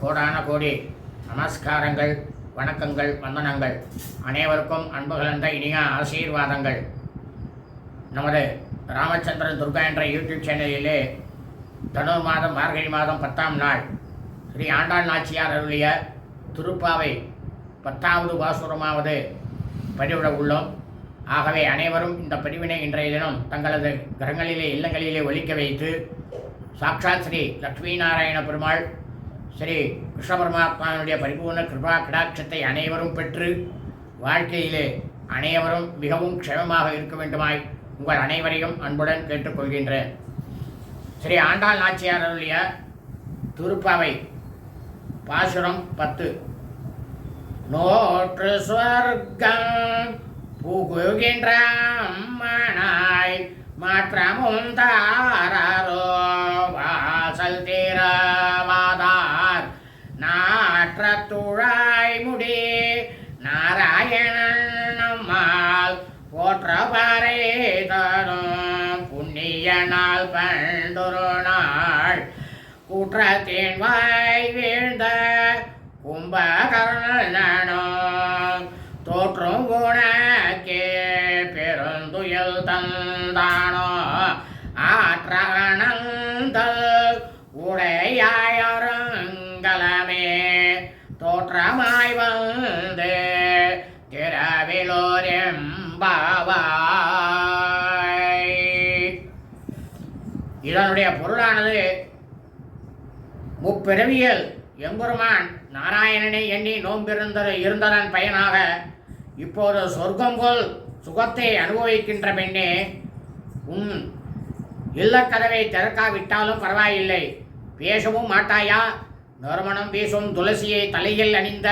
கோடான கோடி நமஸ்காரங்கள் வணக்கங்கள் வந்தனங்கள். அனைவருக்கும் அன்பு கலந்த இனிய ஆசீர்வாதங்கள். நமது ராமச்சந்திரன் துர்கா என்ற யூடியூப் சேனலிலே தனுர் மாதம் மார்கழி மாதம் பத்தாம் நாள் ஸ்ரீ ஆண்டாள் நாச்சியார் அருளிய திருப்பாவை பத்தாவது பாசுரமாவது பதிவிட உள்ளோம். ஆகவே அனைவரும் இந்த பதிவினை இன்றைய தினம் தங்களது கிரகங்களிலே இல்லங்களிலே ஒலிக்க வைத்து சாக்ஷாத் ஸ்ரீ லக்ஷ்மி நாராயண பெருமாள் ஸ்ரீ கிருஷ்ண பரமாத்மாவினுடைய பரிபூர்ண கிருபா கடாட்சத்தை அனைவரும் பெற்று வாழ்க்கையிலே அனைவரும் மிகவும் க்ஷேமமாக இருக்க வேண்டுமாய் உங்கள் அனைவரையும் அன்புடன் கேட்டுக்கொள்கின்றேன். ஸ்ரீ ஆண்டாள் நாச்சியார் அருளிய திருப்பாவை பாசுரம் பத்து. நோற்று சொர்க்கம் புகுகின்ற மணாய் மாற்றமும் தாரோ வாசல் தே போற்ற தரும் புண்ணிய நாள் பண்டொரு நாள் குற்றத்தின் வாய் வீழ்ந்த கும்பகர்ணனோ தோற்றும் குணக்கே பெருந்துயல் தந்தானோ. ஆற்றகணந்த உடையாயருங்கலமே தோற்றமாய் வந்து திரவிலோரெம்பா இதனுடைய பொருளானது முப்பிறவியல். எம்பெருமான் நாராயணனை எண்ணி நோம்பிருந்த இருந்ததன் பயனாக இப்போது சொர்க்கம் போல் சுகத்தை அனுபவிக்கின்ற பெண்ணே உன் இல்லக்கதவை திறக்காவிட்டாலும் பரவாயில்லை. பேசவும் மாட்டாயா? நறுமணம் வீசும் துளசியை தலையில் அணிந்த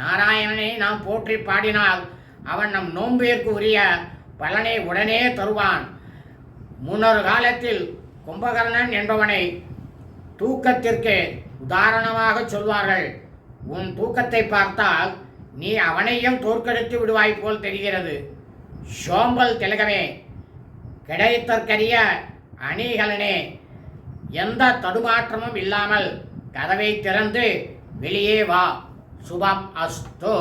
நாராயணனை நாம் போற்றி பாடினால் அவன் நம் நோம்பிற்கு உரிய பலனை உடனே தருவான். முன்னொரு காலத்தில் கும்பகர்ணன் என்பவனை தூக்கத்திற்கு உதாரணமாக சொல்வார்கள். உன் தூக்கத்தை பார்த்தால் நீ அவனையும் தோற்கடித்து விடுவாய் போல் தெரிகிறது. சோம்பல் திலகமே கிடைத்தற்கரிய அணிகலனே எந்த தடுமாற்றமும் இல்லாமல் கதவை திறந்து வெளியே வா. சுபம் அஸ்தோ.